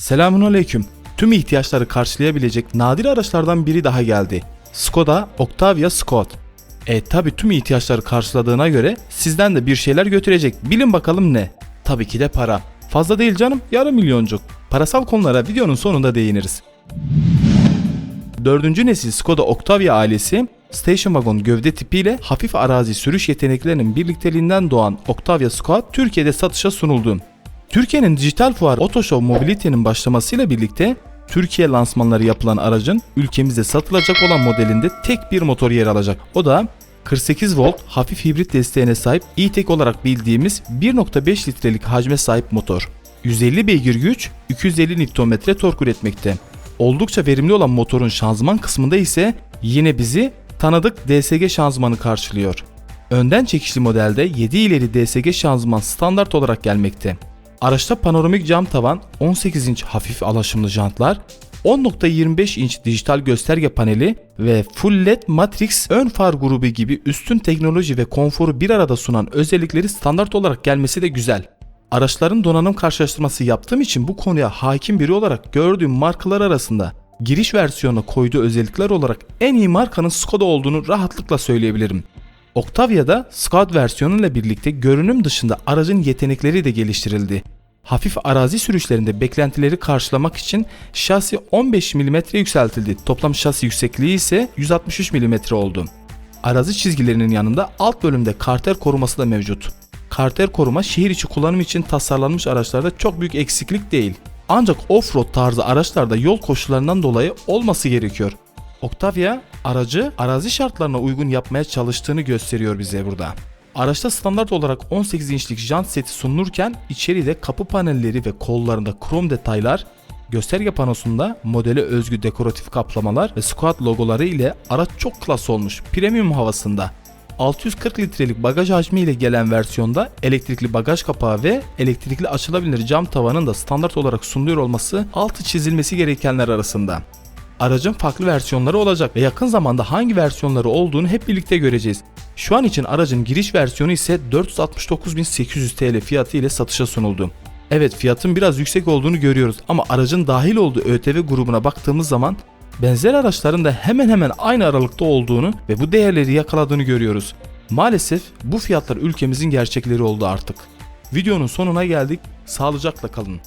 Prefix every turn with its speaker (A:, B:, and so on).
A: Selamun aleyküm. Tüm ihtiyaçları karşılayabilecek nadir araçlardan biri daha geldi. Skoda Octavia Scott. E tabi tüm ihtiyaçları karşıladığına göre sizden de bir şeyler götürecek. Bilin bakalım ne? Tabii ki de para. Fazla değil canım yarım milyoncuk. Parasal konulara videonun sonunda değiniriz. Dördüncü nesil Skoda Octavia ailesi Station Wagon gövde tipiyle hafif arazi sürüş yeteneklerinin birlikteliğinden doğan Octavia Squad Türkiye'de satışa sunuldu. Türkiye'nin dijital fuar Otoshow Mobility'nin başlamasıyla birlikte Türkiye lansmanları yapılan aracın ülkemizde satılacak olan modelinde tek bir motor yer alacak. O da 48 volt hafif hibrit desteğine sahip e-Tech olarak bildiğimiz 1.5 litrelik hacme sahip motor. 150 beygir güç, 250 Nm tork üretmekte. Oldukça verimli olan motorun şanzıman kısmında ise yine bizi tanıdık DSG şanzımanı karşılıyor. Önden çekişli modelde 7 ileri DSG şanzıman standart olarak gelmekte. Araçta panoramik cam tavan, 18 inç hafif alaşımlı jantlar, 10.25 inç dijital gösterge paneli ve Full LED Matrix ön far grubu gibi üstün teknoloji ve konforu bir arada sunan özellikleri standart olarak gelmesi de güzel. Araçların donanım karşılaştırması yaptığım için bu konuya hakim biri olarak gördüğüm markalar arasında giriş versiyonuna koyduğu özellikler olarak en iyi markanın Skoda olduğunu rahatlıkla söyleyebilirim. Octavia'da Scout versiyonuyla birlikte görünüm dışında aracın yetenekleri de geliştirildi. Hafif arazi sürüşlerinde beklentileri karşılamak için şasi 15 mm yükseltildi. Toplam şasi yüksekliği ise 163 mm oldu. Arazi çizgilerinin yanında alt bölümde karter koruması da mevcut. Karter koruma şehir içi kullanım için tasarlanmış araçlarda çok büyük eksiklik değil. Ancak off-road tarzı araçlarda yol koşullarından dolayı olması gerekiyor. Octavia aracı arazi şartlarına uygun yapmaya çalıştığını gösteriyor bize burada. Araçta standart olarak 18 inçlik jant seti sunulurken içeride kapı panelleri ve kollarında krom detaylar, gösterge panosunda modele özgü dekoratif kaplamalar ve squat logoları ile araç çok klas olmuş, premium havasında. 640 litrelik bagaj hacmi ile gelen versiyonda elektrikli bagaj kapağı ve elektrikli açılabilir cam tavanın da standart olarak sunuluyor olması altı çizilmesi gerekenler arasında. Aracın farklı versiyonları olacak ve yakın zamanda hangi versiyonları olduğunu hep birlikte göreceğiz. Şu an için aracın giriş versiyonu ise 469.800 TL fiyatı ile satışa sunuldu. Evet fiyatın biraz yüksek olduğunu görüyoruz ama aracın dahil olduğu ÖTV grubuna baktığımız zaman benzer araçların da hemen hemen aynı aralıkta olduğunu ve bu değerleri yakaladığını görüyoruz. Maalesef bu fiyatlar ülkemizin gerçekleri oldu artık. Videonun sonuna geldik. Sağlıcakla kalın.